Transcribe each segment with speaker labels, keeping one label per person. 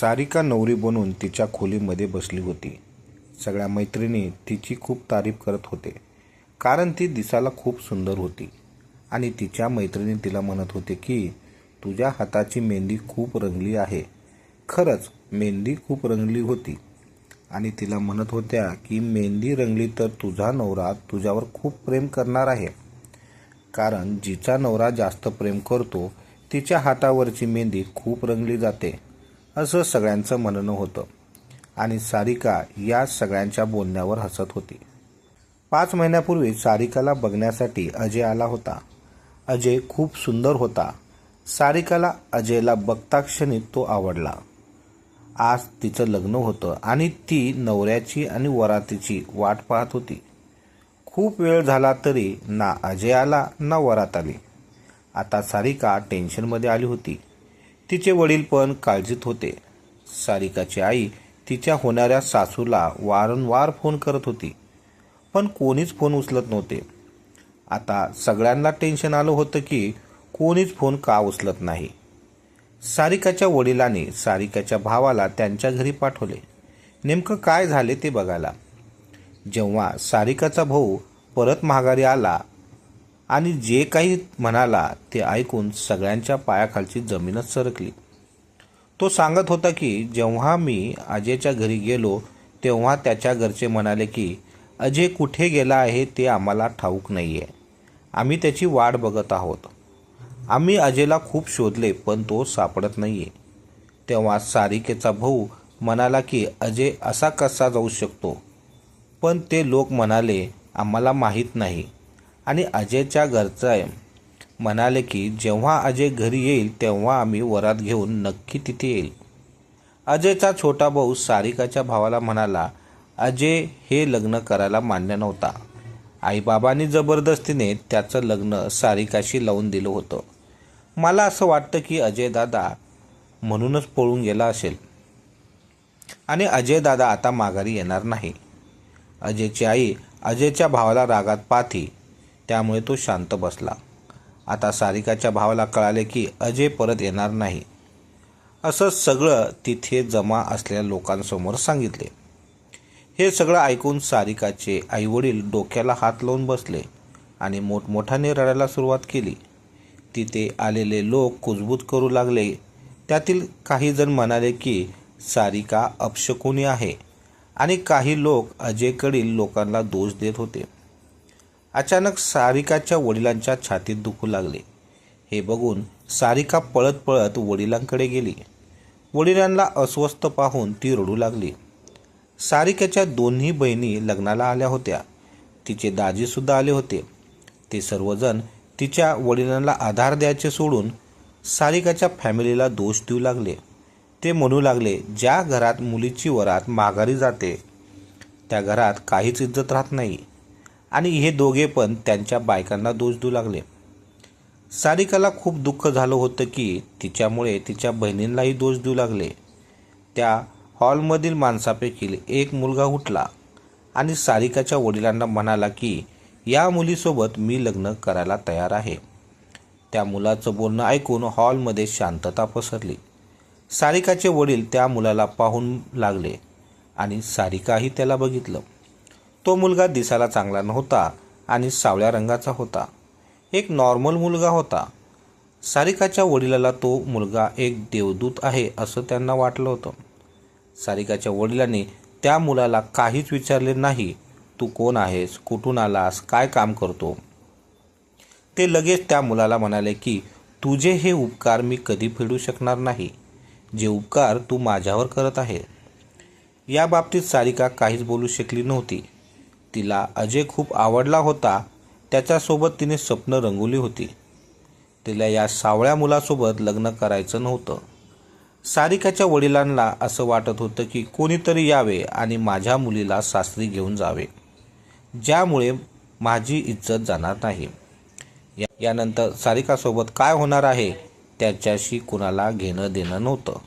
Speaker 1: सारिका नवरी बनून तिच्या खोलीमध्ये बसली होती. सगळ्या मैत्रिणी तिची खूप तारीफ करत होते कारण ती दिसायला खूप सुंदर होती. आणि तिच्या मैत्रिणी तिला म्हणत होते की तुझ्या हाताची मेहंदी खूप रंगली आहे. खरंच मेहंदी खूप रंगली होती. आणि तिला म्हणत होत्या की मेहंदी रंगली तर तुझा नवरा तुझ्यावर खूप प्रेम करणार आहे. कारण जिचा नवरा जास्त प्रेम करतो तिच्या हातावरची मेहंदी खूप रंगली जाते. असं सगळ्यांचं म्हणणं होतं. आणि सारिका या सगळ्यांच्या बोलण्यावर हसत होती. पाच महिन्यापूर्वी सारिकाला बघण्यासाठी अजय आला होता. अजय खूप सुंदर होता. सारिकाला अजयला बघता क्षणी तो आवडला. आज तिचं लग्न होतं आणि ती नवऱ्याची आणि वरातीची वाट पाहत होती. खूप वेळ झाला तरी ना अजय आला ना वरात आली. आता सारिका टेन्शनमध्ये आली होती. तिचे वडील पण काळजीत होते. सारिकाची आई तिच्या होणाऱ्या सासूला वारंवार फोन करत होती. पण कोणीच फोन उचलत नव्हते. आता सगळ्यांना टेन्शन आलं होतं की कोणीच फोन का उचलत नाही. सारिकाच्या वडिलांनी सारिकाच्या भावाला त्यांच्या घरी पाठवले. नेमकं काय झाले ते बघायला. जेव्हा सारिकाचा भाऊ परत माघारी आला आणि जे काही म्हणाला ते ऐकून सगळ्यांच्या पायाखालची जमीनच सरकली. तो सांगत होता की जेव्हा मी अजयच्या घरी गेलो तेव्हा त्याच्या घरचे म्हणाले की अजय कुठे गेला आहे ते आम्हाला ठाऊक नाही आहे आम्ही त्याची वाट बघत आहोत. आम्ही अजयला खूप शोधले पण तो सापडत नाही आहे तेव्हा सारिकेचा भाऊ म्हणाला की अजय असा कसा जाऊ शकतो? पण ते लोक म्हणाले आम्हाला माहीत नाही. आणि अजयच्या घरचं म्हणाले की जेव्हा अजय घरी येईल तेव्हा आम्ही वरात घेऊन नक्की तिथे येईल. अजयचा छोटा भाऊ सारिकाच्या भावाला म्हणाला अजय हे लग्न करायला मान्य नव्हता. आईबाबांनी जबरदस्तीने त्याचं लग्न सारिकाशी लावून दिलं होतं. मला असं वाटतं की अजय दादा म्हणूनच पळून गेला असेल. आणि अजय दादा आता माघारी येणार नाही. अजयची आई अजयच्या भावाला रागात पाथी त्यामुळे तो शांत बसला. आता सारिकाच्या भावाला कळाले की अजय परत येणार नाही. असं सगळं तिथे जमा असलेल्या लोकांसमोर सांगितले. हे सगळं ऐकून सारिकाचे आईवडील डोक्याला हात लावून बसले आणि मोठमोठ्याने रडायला सुरुवात केली. तिथे आलेले लोक कुजबूज करू लागले. त्यातील काही जण म्हणाले की सारिका अपशकुनी आहे. आणि काही लोक अजयकडील लोकांना दोष देत होते. अचानक सारिकाच्या वडिलांच्या छातीत दुखू लागले. हे बघून सारिका पळत पळत वडिलांकडे गेली. वडिलांना अस्वस्थ पाहून ती रडू लागली. सारिकाच्या दोन्ही बहिणी लग्नाला आल्या होत्या. तिचे दाजीसुद्धा आले होते. ते सर्वजण तिच्या वडिलांना आधार द्यायचे सोडून सारिकाच्या फॅमिलीला दोष देऊ लागले. ते म्हणू लागले ज्या घरात मुलीची वरात माघारी जाते त्या घरात काहीच इज्जत राहत नाही. आणि हे दोघे पण त्यांच्या बायकांना दोष देऊ लागले. सारिकाला खूप दुःख झालं होतं की तिच्यामुळे तिच्या बहिणींनाही दोष देऊ लागले. त्या हॉलमधील माणसापैकी एक मुलगा उठला आणि सारिकाच्या वडिलांना म्हणाला की या मुलीसोबत मी लग्न करायला तयार आहे. त्या मुलाचं बोलणं ऐकून हॉलमध्ये शांतता पसरली. सारिकाचे वडील त्या मुलाला पाहून लागले आणि सारिकाही त्याला बघितलं. तो मुलगा दिसायला चांगला नव्हता आणि सावळ्या रंगाचा होता. एक नॉर्मल मुलगा होता. सारिकाच्या वडिलाला तो मुलगा एक देवदूत आहे असं त्यांना वाटलं होतं. सारिकाच्या वडिलांनी त्या मुलाला काहीच विचारले नाही तू कोण आहेस? कुठून आलास? काय काम करतो? ते लगेच त्या मुलाला म्हणाले की तुझे हे उपकार मी कधी फेडू शकणार नाही. जे उपकार तू माझ्यावर करत आहे. या बाबतीत सारिका काहीच बोलू शकली नव्हती. तिला अजय खूप आवडला होता त्याच्यासोबत तिने स्वप्न रंगवली होती. तिला या सावळ्या मुलासोबत लग्न करायचं नव्हतं. सारिकाच्या वडिलांना असं वाटत होतं की कोणीतरी यावे आणि माझ्या मुलीला सासरी घेऊन जावे ज्यामुळे माझी इज्जत जाणार नाही. यानंतर सारिकासोबत काय होणार आहे त्याच्याशी कुणाला घेणं देणं नव्हतं.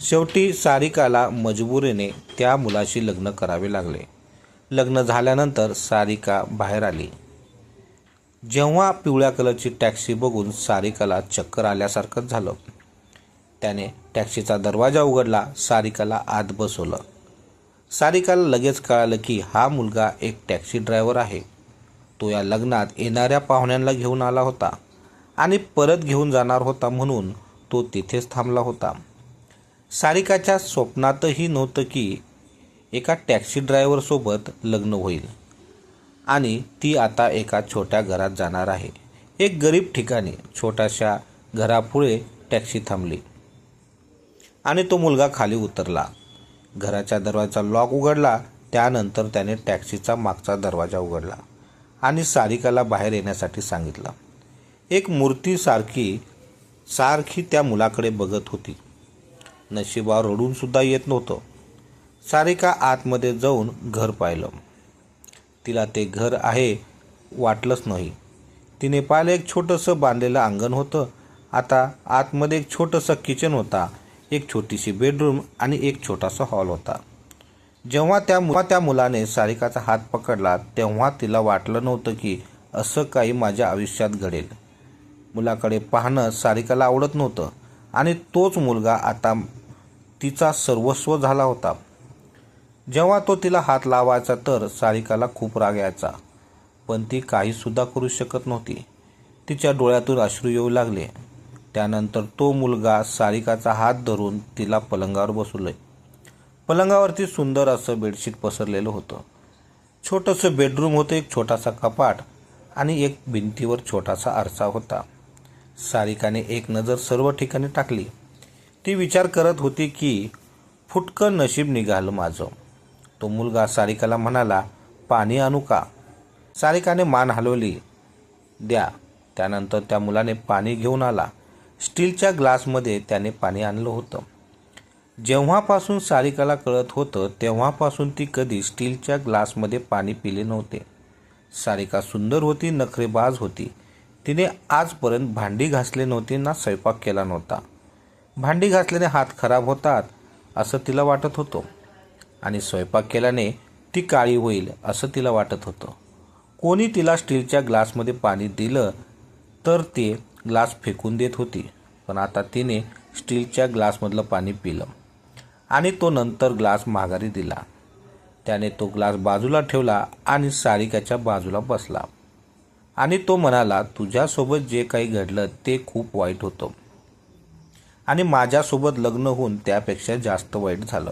Speaker 1: शेवटी सारिकाला मजबुरीने त्या मुलाशी लग्न करावे लागले. लग्न झाल्यानंतर सारिका बाहेर आली. जेव्हा पिवळ्या कलरची टॅक्सी बघून सारिकाला चक्कर आल्यासारखंच झालं. त्याने टॅक्सीचा दरवाजा उघडला सारिकाला आत बसवलं. सारिकाला लगेच कळालं की हा मुलगा एक टॅक्सी ड्रायव्हर आहे. तो या लग्नात येणाऱ्या पाहुण्यांना घेऊन आला होता आणि परत घेऊन जाणार होता म्हणून तो तिथेच थांबला होता. सारिकाच्या स्वप्नातही नव्हतं की एका टॅक्सी ड्रायव्हरसोबत लग्न होईल. आणि ती आता एका छोट्या घरात जाणार आहे. एक गरीब ठिकाणी छोट्याशा घरापुढे टॅक्सी थांबली. आणि तो मुलगा खाली उतरला. घराच्या दरवाजाचा लॉक उघडला. त्यानंतर त्याने टॅक्सीचा मागचा दरवाजा उघडला आणि सारिकाला बाहेर येण्यासाठी सांगितलं. एक मूर्ती सारखी सारखी त्या मुलाकडे बघत होती. नशिबावर रडूनसुद्धा येत नव्हतं. सारिका आतमध्ये जाऊन घर पाहिलं. तिला ते घर आहे वाटलंच नाही. तिने पाहिलं एक छोटंसं बांधलेलं अंगण होतं. आता आतमध्ये एक छोटंसं किचन होता एक छोटीशी बेडरूम आणि एक छोटासा हॉल होता. जेव्हा त्या त्या मुलाने सारिकाचा हात पकडला तेव्हा तिला वाटलं नव्हतं की असं काही माझ्या आयुष्यात घडेल. मुलाकडे पाहणं सारिकाला आवडत नव्हतं आणि तोच मुलगा आता तिचा सर्वस्व झाला होता. जेव्हा तो तिला हात लावायचा तर सारिकाला खूप राग यायचा. पण ती काहीसुद्धा करू शकत नव्हती. तिच्या डोळ्यातून अश्रू येऊ लागले. त्यानंतर तो मुलगा सारिकाचा हात धरून तिला पलंगावर बसवलंय. पलंगावरती सुंदर असं बेडशीट पसरलेलं होतं. छोटंसं बेडरूम होतं एक छोटासा कपाट आणि एक भिंतीवर छोटासा आरसा होता. सारिकाने एक नजर सर्व ठिकाणी टाकली. ती विचार करत होती की फुटकं नशीब निघालं माझं. तो मुलगा सारिकाला म्हणाला पाणी आणू का? सारिकाने मान हलवली. द्या. त्यानंतर त्या मुलाने पाणी घेऊन आला. स्टीलच्या ग्लासमध्ये त्याने पाणी आणलं होतं. जेव्हापासून सारिकाला कळत होतं तेव्हापासून ती कधी स्टीलच्या ग्लासमध्ये पाणी पिले नव्हते. सारिका सुंदर होती नखरेबाज होती. तिने आजपर्यंत भांडी घासले नव्हते ना स्वयंपाक केला नव्हता. भांडी घासल्याने हात खराब होतात असं तिला वाटत होतं. आणि स्वयंपाक केल्याने ती काळी होईल असं तिला वाटत होतं. कोणी तिला स्टीलच्या ग्लासमध्ये पाणी दिलं तर ते ग्लास फेकून देत होती पण आता तिने स्टीलच्या ग्लासमधलं पाणी पिलं आणि तो नंतर ग्लास माघारी दिला. त्याने तो ग्लास बाजूला ठेवला आणि सारिकाच्या बाजूला बसला. आणि तो म्हणाला तुझ्यासोबत जे काही घडलं ते खूप वाईट होतं आणि माझ्यासोबत लग्न होऊन त्यापेक्षा जास्त वाईट झालं.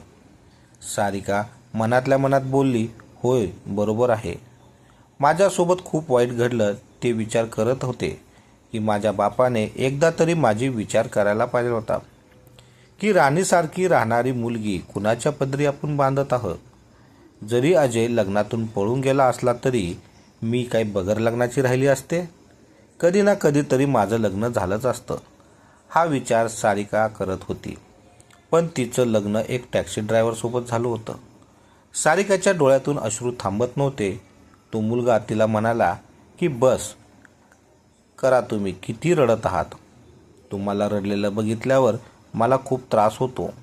Speaker 1: सारिका मनातल्या मनात बोलली होय बरोबर आहे. माझ्यासोबत खूप वाईट घडलं ते विचार करत होते की माझ्या बापाने एकदा तरी माझी विचार करायला पाहिजे होता. की राणीसारखी राहणारी मुलगी कुणाच्या पदरी आपण बांधत आहोत? जरी अजय लग्नातून पळून गेला असला तरी मी काही बगर लग्नाची राहिली असते? कधी ना कधीतरी माझं लग्न झालंच असतं. हा विचार सारिका करत होती. पण तिचं लग्न एक टॅक्सी ड्रायव्हरसोबत झालं होतं. सारिकाच्या डोळ्यातून अश्रू थांबत नव्हते. तो मुलगा तिला म्हणाला की बस करा तुम्ही किती रडत आहात? तुम्हाला रडलेलं बघितल्यावर मला खूप त्रास होतो.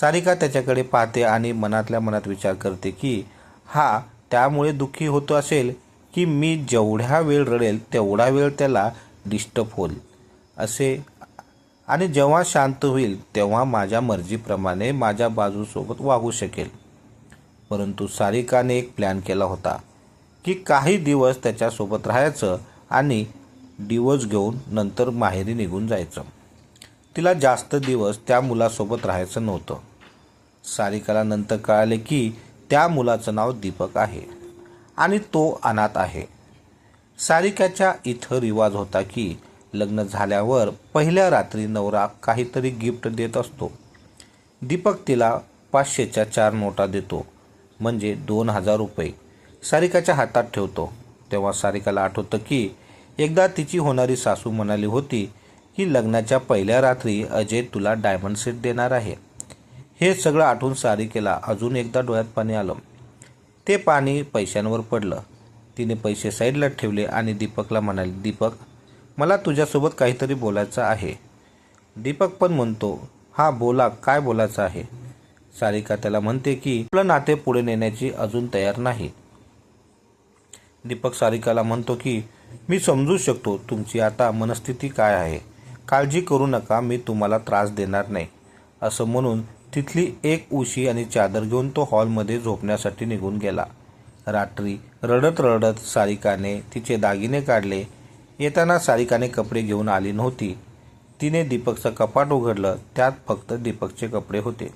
Speaker 1: सारिका त्याच्याकडे पाहते आणि मनातल्या मनात विचार करते की हा त्यामुळे दुःखी होतो असेल की मी जेवढ्या वेळ रडेल तेवढा वेळ त्याला डिस्टर्ब होईल. असे आणि जेव्हा शांत होईल तेव्हा माझ्या मर्जीप्रमाणे माझ्या बाजूसोबत वागू शकेल. परंतु सारिकाने एक प्लॅन केला होता की काही दिवस त्याच्यासोबत राहायचं आणि डिवोर्स घेऊन नंतर माहेरी निघून जायचं. तिला जास्त दिवस त्या मुलासोबत राहायचं नव्हतं. सारिकाला नंतर कळाले की त्या मुलाचं नाव दीपक आहे आणि तो अनाथ आहे. सारिकाच्या इथं रिवाज होता की लग्न झाल्यावर पहिल्या रात्री नवरा काहीतरी गिफ्ट देत असतो. दीपक तिला पाचशेच्या चार नोटा देतो म्हणजे दोन हजार रुपये. सारिकाच्या हातात ठेवतो. तेव्हा सारिकाला आठवतं की एकदा तिची होणारी सासू म्हणाली होती की लग्नाच्या पहिल्या रात्री अजय तुला डायमंड सेट देणार आहे. हे सगळं आठवून सारिकेला अजून एकदा डोळ्यात पाणी आलं. ते पाणी पैशांवर पडलं. तिने पैसे साईडला ठेवले आणि दीपकला म्हणाले दीपक मला तुझ्यासोबत काहीतरी बोलायचं आहे. दीपक पण म्हणतो हा बोला काय बोलायचं आहे? सारिका त्याला म्हणते की आपलं नाते पुढे नेण्याची अजून तयार नाही. दीपक सारिकाला म्हणतो की मी समजू शकतो तुमची आता मनस्थिती काय आहे. काळजी करू नका मी तुम्हाला त्रास देणार नाही. असं म्हणून तिथली एक उशी आणि चादर घेऊन तो हॉलमध्ये झोपण्यासाठी निघून गेला. रात्री रडत रडत सारिकाने तिचे दागिने काढले येताना सारिकाने कपडे घेऊन आली नव्हती. तिने दीपकचं कपाट उघडलं त्यात फक्त दीपकचे कपडे होते.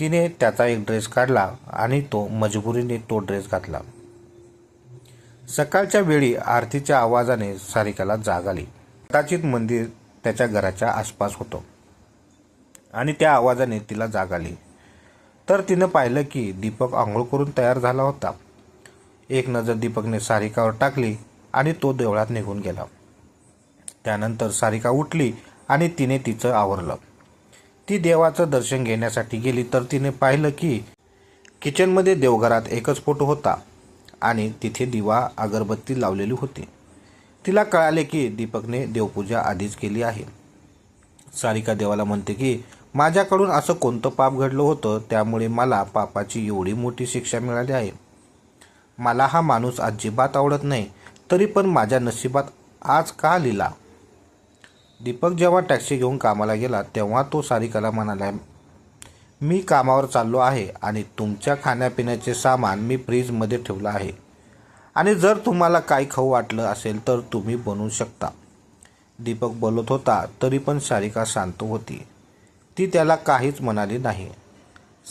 Speaker 1: तिने त्याचा एक ड्रेस काढला आणि तो मजबुरीने तो ड्रेस घातला. सकाळच्या वेळी आरतीच्या आवाजाने सारिकाला जाग आली. कदाचित मंदिर त्याच्या घराच्या आसपास होतं. आणि त्या आवाजाने तिला जाग आली. तर तिनं पाहिलं की दीपक आंघोळ करून तयार झाला होता. एक नजर दीपकने सारिकावर टाकली आणि तो देवळात निघून गेला. त्यानंतर सारिका उठली आणि तिने तिचं आवरलं. ती देवाचं दर्शन घेण्यासाठी गेली तर तिने पाहिलं की किचनमध्ये देवघरात एकच फोटो होता आणि तिथे दिवा अगरबत्ती लावलेली होती. तिला कळाले की दीपकने देवपूजा आधीच केली आहे. सारिका देवाला म्हणते की माझ्याकडून असं कोणतं पाप घडलं होतं? त्यामुळे मला पापाची एवढी मोठी शिक्षा मिळाली आहे. मला हा माणूस अजिबात आवडत नाही. तरी पण माझ्या नशिबात आज का लिहिला? दीपक जेव्हा टॅक्सी घेऊन कामाला गेला तेव्हा तो सारिकाला म्हणाला मी कामावर चाललो आहे आणि तुमच्या खाण्यापिण्याचे सामान मी फ्रीजमध्ये ठेवलं आहे. आणि जर तुम्हाला काही खाऊ वाटलं असेल तर तुम्ही बनवू शकता. दीपक बोलत होता तरी पण सारिका शांत होती. ती त्याला काहीच म्हणाली नाही.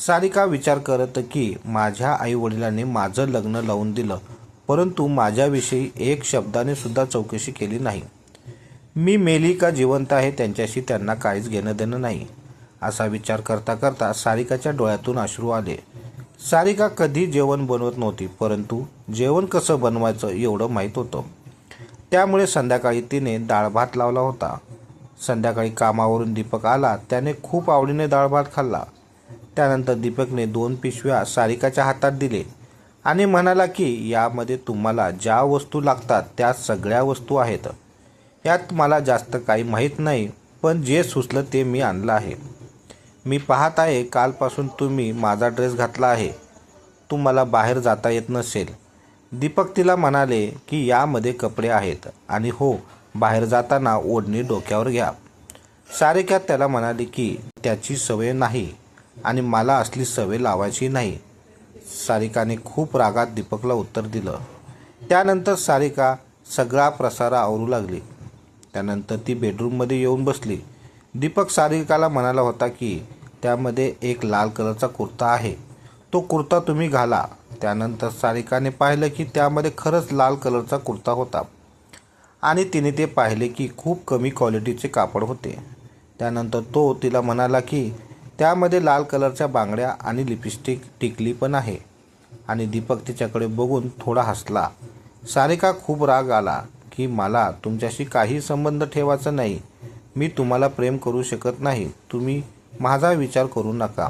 Speaker 1: सारिका विचार करत की माझ्या आईवडिलांनी माझं लग्न लावून दिलं. परंतु माझ्याविषयी एक शब्दाने सुद्धा चौकशी केली नाही. मी मेली का जिवंत आहे त्यांच्याशी त्यांना काहीच घेणं देणं नाही. असा विचार करता करता सारिकाच्या डोळ्यातून अश्रू आले. सारिका कधी जेवण बनवत नव्हती परंतु जेवण कसं बनवायचं एवढं माहीत होतं. त्यामुळे संध्याकाळी तिने डाळ भात लावला होता. संध्याकाळी कामावरून दीपक आला त्याने खूप आवडीने डाळ भात खाल्ला. त्यानंतर दीपकने दोन पिशव्या सारिकाच्या हातात दिले. आणि म्हणाला की यामध्ये तुम्हाला ज्या वस्तू लागतात त्या सगळ्या वस्तू आहेत. यात मला जास्त काही माहीत नाही पण जे सुचलं ते मी आणलं आहे. मी पाहत आहे कालपासून तुम्ही माझा ड्रेस घातला आहे. तुम्हाला बाहेर जाता येत नसेल. दीपक तिला म्हणाले की यामध्ये कपडे आहेत. आणि हो बाहेर जाताना ओढणी डोक्यावर घ्या. सारिका त्याला म्हणाली की त्याची सवय नाही. आणि मला असली सवय लावायची नाही. सारिकाने खूप रागात दीपकला उत्तर दिलं. त्यानंतर सारिका सगळा प्रसारा आवरू लागली. त्यानंतर ती बेडरूममध्ये येऊन बसली. दीपक सारिकाला म्हणाला होता की त्यामध्ये एक लाल कलरचा कुर्ता आहे. तो कुर्ता तुम्ही घाला. त्यानंतर सारिकाने पाहिलं की त्यामध्ये खरंच लाल कलरचा कुर्ता होता. आणि तिने ते पाहिले की खूप कमी क्वालिटीचे कापड होते. त्यानंतर तो तिला म्हणाला की त्यामध्ये लाल कलरच्या बांगड्या आणि लिपस्टिक टिकली पण आहे. आणि दीपक तिच्याकडे बघून थोडा हसला. सारिका खूप राग आला की मला तुमच्याशी काही संबंध ठेवायचा नाही. मी तुम्हाला प्रेम करू शकत नाही. तुम्ही माझा विचार करू नका.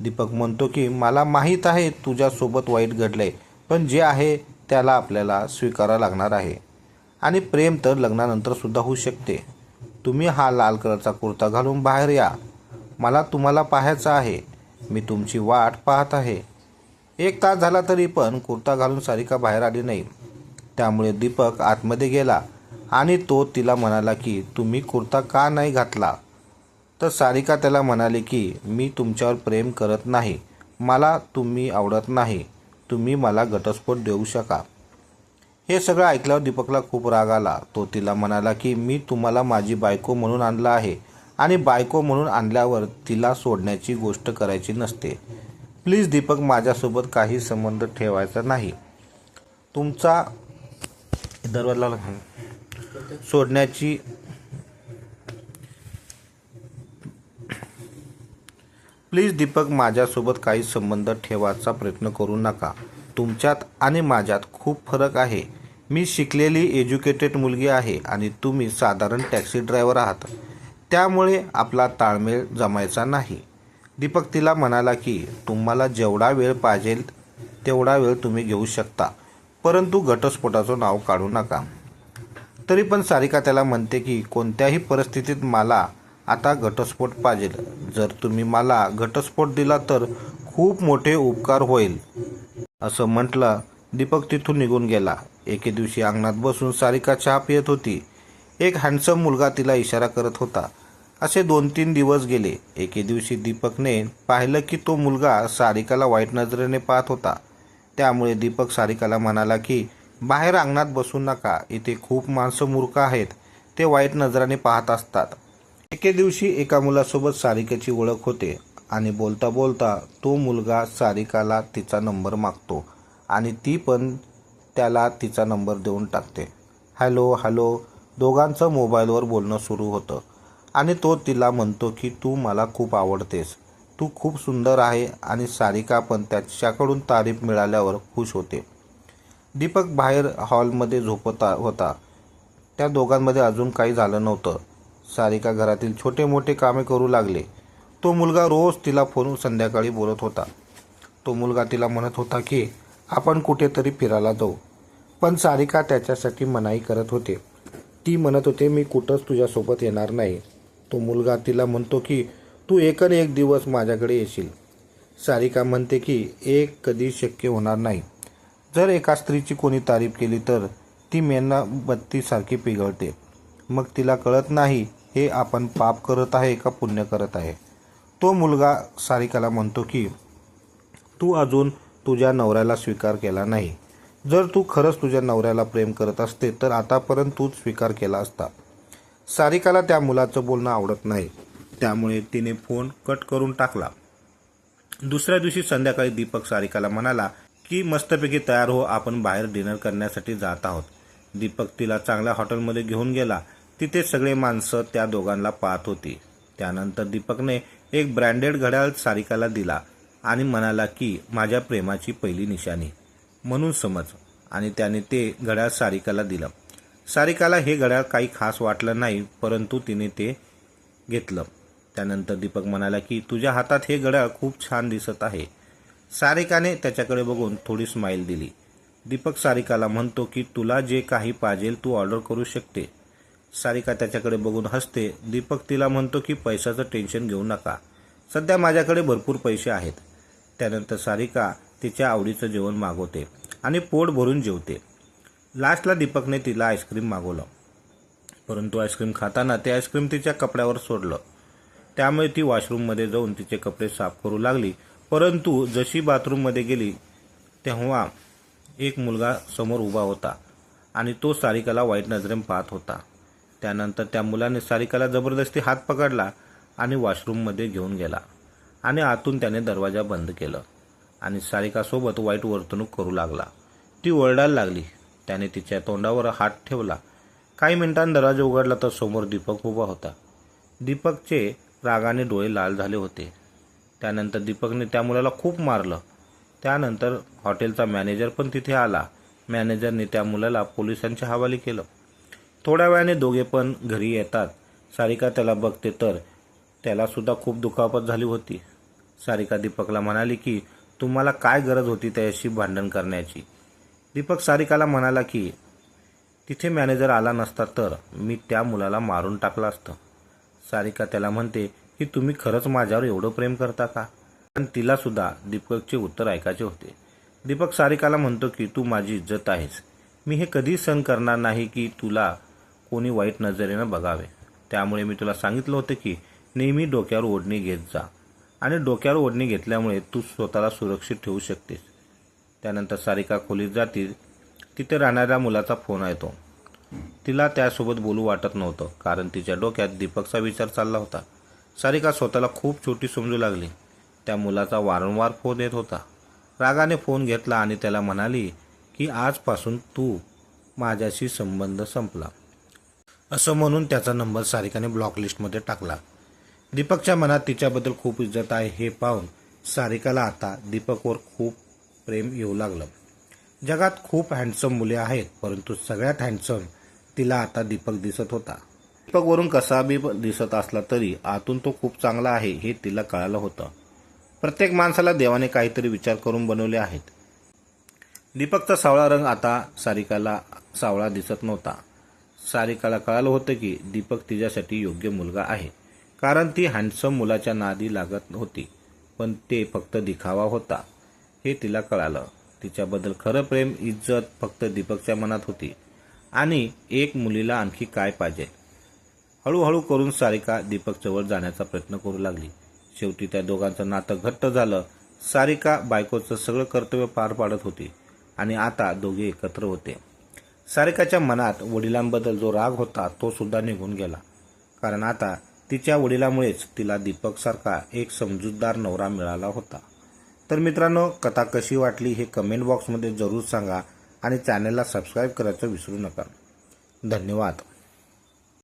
Speaker 1: दीपक म्हणतो की मला माहीत आहे तुझ्यासोबत वाईट घडलंय पण जे आहे त्याला आपल्याला स्वीकारावं लागणार आहे. आणि प्रेम तर लग्नानंतर सुद्धा होऊ शकते. तुम्ही हा लाल कलरचा कुर्ता घालून बाहेर या. मला तुम्हाला पाहायचं आहे. मी तुमची वाट पाहत आहे. एक तास झाला तरी पण कुर्ता घालून सारिका बाहेर आली नाही. त्यामुळे दीपक आतमध्ये गेला आणि तो तिला म्हणाला की तुम्ही कुर्ता का नाही घातला? तर सारिका त्याला म्हणाली की मी तुमच्यावर प्रेम करत नाही. मला तुम्ही आवडत नाही. तुम्ही मला घटस्फोट देऊ शका. हे सगळं ऐकल्यावर दीपकला खूप राग आला. तो तिला म्हणाला की मी तुम्हाला माझी बायको म्हणून आणलं आहे. आणि बायको म्हणून आणल्यावर तिला सोडण्याची गोष्ट करायची नसते. प्लीज दीपक माझ्यासोबत काही संबंध ठेवायचा नाही. तुमचा दरवाजा सोडण्याची प्लीज दीपक माझ्यासोबत काही संबंध ठेवायचा प्रयत्न करू नका. तुमच्यात आणि माझ्यात खूप फरक आहे. मी शिकलेली एज्युकेटेड मुलगी आहे आणि तुम्ही साधारण टॅक्सी ड्रायव्हर आहात. त्यामुळे आपला ताळमेळ जमायचा नाही. दीपक तिला म्हणाला की तुम्हाला जेवढा वेळ पाहिजे तेवढा वेळ तुम्ही घेऊ शकता. परंतु घटस्फोटाचं नाव काढू नका. तरी पण सारिका त्याला म्हणते की कोणत्याही परिस्थितीत मला आता घटस्फोट पाहिजे. जर तुम्ही मला घटस्फोट दिला तर खूप मोठे उपकार होईल. असं म्हटलं दीपक तिथून निघून गेला. एके दिवशी अंगणात बसून सारिका चहा पियत होती. एक हँडसम मुलगा तिला इशारा करत होता. असे दोन तीन दिवस गेले. एके दिवशी दीपकने पाहिलं की तो मुलगा सारिकाला वाईट नजरेने पाहत होता. त्यामुळे दीपक सारिकाला म्हणाला की बाहेर अंगणात बसू नका. इथे खूप माणसं मूर्ख आहेत. ते वाईट नजराने पाहत असतात. एके दिवशी एका मुलासोबत सारिकाची ओळख होते आणि बोलता बोलता तो मुलगा सारिकाला तिचा नंबर मागतो आणि ती पण त्याला तिचा नंबर देऊन टाकते. हॅलो हॅलो दोघांचं मोबाईलवर बोलणं सुरू होतं. आणि तो तिला म्हणतो की तू मला खूप आवडतेस. तू खूप सुंदर आहे आणि सारिका पण त्याच्याकडून तारीफ मिळाल्यावर खुश होते. दीपक बाहेर हॉलमध्ये झोपता होता. त्या दोघांमध्ये अजून काही झालं नव्हतं. सारिका घरातील छोटे मोठे कामे करू लागले. तो मुलगा रोज तिला फोन संध्याकाळी बोलत होता. तो मुलगा तिला म्हणत होता की आपण कुठेतरी फिरायला जाऊ. पण सारिका त्याच्यासाठी मनाई करत होते. ती म्हणत होते मी कुठंच तुझ्यासोबत येणार नाही. तो मुलगा तिला म्हणतो की तू एकन एक दिवस माझ्याकडे येशील. सारिका म्हणते की एक कधी शक्य होणार नाही. जर एका स्त्रीची कोणी तारीफ केली तर ती मेणबत्तीसारखी पिघळते. मग तिला कळत नाही हे आपण पाप करत आहे का पुण्य करत आहे? तो मुलगा सारिकाला म्हणतो की तू अजून तुझ्या नवऱ्याला स्वीकार केला नाही. जर तू खरंच तुझ्या नवऱ्याला प्रेम करत असते तर आतापर्यंत तूच स्वीकार केला असता. सारिकाला त्या मुलाचं बोलणं आवडत नाही. त्यामुळे तिने फोन कट करून टाकला. दुसऱ्या दिवशी संध्याकाळी दीपक सारिकाला म्हणाला की मस्तपैकी तयार हो आपण बाहेर डिनर करण्यासाठी जात आहोत. दीपक तिला चांगल्या हॉटेलमध्ये घेऊन गेला. तिथे सगळे माणसं त्या दोघांना पाहत होती. त्यानंतर दीपकने एक ब्रँडेड घड्याळ सारिकाला दिला आणि म्हणाला की माझ्या प्रेमाची पहिली निशाणी. म्हणून समज. आणि त्याने ते घड्याळ सारिकाला दिलं. सारिकाला हे घड्याळ काही खास वाटलं नाही परंतु तिने ते घेतलं. त्यानंतर दीपक म्हणाला की तुझ्या हातात हे घड्याळ खूप छान दिसत आहे. सारिकाने त्याच्याकडे बघून थोडी स्माईल दिली. दीपक सारिकाला म्हणतो की तुला जे काही पाहिजे तू ऑर्डर करू शकते. सारिका त्याच्याकडे बघून हसते. दीपक तिला म्हणतो की पैशाचं टेन्शन घेऊ नका. सध्या माझ्याकडे भरपूर पैसे आहेत. त्यानंतर सारिका तिच्या आवडीचं जेवण मागवते आणि पोट भरून जेवते. लास्टला दीपकने तिला आईस्क्रीम मागवलं. परंतु आईस्क्रीम खाताना ते आईस्क्रीम तिच्या कपड्यावर सोडलं. त्यामुळे ती वॉशरूममध्ये जाऊन तिचे कपडे साफ करू लागली. परंतु जशी बाथरूममध्ये गेली तेव्हा एक मुलगा समोर उभा होता आणि तो सारिकाला वाईट नजरेने पाहत होता. त्यानंतर त्या मुलाने सारिकाला जबरदस्ती हात पकडला आणि वॉशरूममध्ये घेऊन गेला आणि आतून त्याने दरवाजा बंद केलं. आणि सारिकासोबत वाईट वर्तणूक करू लागला. ती ओरडायला लागली. त्याने तिच्या तोंडावर हात ठेवला. काही मिनिटांनी दरवाजा उघडला तर समोर दीपक उभा होता. दीपकचे रागाने डोळे लाल झाले होते. त्यानंतर दीपकने त्या मुलाला खूप मारलं. त्यानंतर हॉटेलचा मॅनेजर पण तिथे आला. मॅनेजरने त्या मुलाला पोलिसांच्या हवाली केलं. थोड्या वेळाने दोघे पण घरी येतात. सारिका त्याला बघते तर त्यालासुद्धा खूप दुखापत झाली होती. सारिका दीपकला म्हणाली की तुम्हाला काय गरज होती त्याशी भांडण करण्याची? दीपक सारिकाला म्हणाला की तिथे मॅनेजर आला नसता तर मी त्या मुलाला मारून टाकलं असतं. सारिका त्याला म्हणते की तुम्ही खरंच माझ्यावर एवढं प्रेम करता का? पण तिलासुद्धा दीपकचे उत्तर ऐकायचे होते. दीपक सारिकाला म्हणतो की तू माझी इज्जत आहेस. मी हे कधी सहन करणार नाही की तुला कोणी वाईट नजरेनं बघावे. त्यामुळे मी तुला सांगितलं होतं की नेहमी डोक्यावर ओढणी घेत जा. आणि डोक्यावर ओढणी घेतल्यामुळे तू स्वतःला सुरक्षित ठेवू शकतेस. त्यानंतर सारिका खोलीत जातील. तिथे राहणाऱ्या मुलाचा फोन येतो. तिला त्यासोबत बोलू वाटत नव्हतं कारण तिच्या डोक्यात दीपकचा विचार चालला होता. सारिका स्वतःला खूप छोटी समजू लागली. त्या मुलाचा वारंवार फोन येत होता. रागाने फोन घेतला आणि त्याला म्हणाली की आजपासून तू माझ्याशी संबंध संपला. असं म्हणून त्याचा नंबर सारिकाने ब्लॉक लिस्टमध्ये टाकला. दीपकच्या मनात तिच्याबद्दल खूप इज्जत आहे हे पाहून सारिकाला आता दीपकवर खूप प्रेम येऊ लागलं. जगात खूप हँडसम मुले आहेत परंतु सगळ्यात हँडसम तिला आता दीपक दिसत होता. दीपकवरून कसा बी दिसत असला तरी आतून तो खूप चांगला आहे हे तिला कळालं होतं. प्रत्येक माणसाला देवाने काहीतरी विचार करून बनवले आहेत. दीपकचा सावळा रंग आता सारिकाला सावळा दिसत नव्हता. सारिकाला कळालं होतं की दीपक तिच्यासाठी योग्य मुलगा आहे. कारण ती हँडसम मुलाच्या नादी लागत होती पण ते फक्त दिखावा होता. हे तिला कळालं. तिच्याबद्दल खरं प्रेम इज्जत फक्त दीपकच्या मनात होती. आणि एक मुलीला आणखी काय पाहिजे? हळूहळू करून सारिका दीपकजवळ जाण्याचा प्रयत्न करू लागली. शेवटी त्या दोघांचं नातं घट्ट झालं. सारिका बायकोचं सगळं कर्तव्य पार पाडत होती आणि आता दोघे एकत्र होते. सारिकाच्या मनात वडिलांबद्दल जो राग होता तो सुद्धा निघून गेला. कारण आता तिच्या वडिलामुळेच तिला दीपकसारखा एक समजूतदार नवरा मिळाला होता. तर मित्रांनो कथा कशी वाटली हे कमेंट बॉक्समध्ये जरूर सांगा आणि चॅनलला सबस्क्राईब करायचं विसरू नका. धन्यवाद.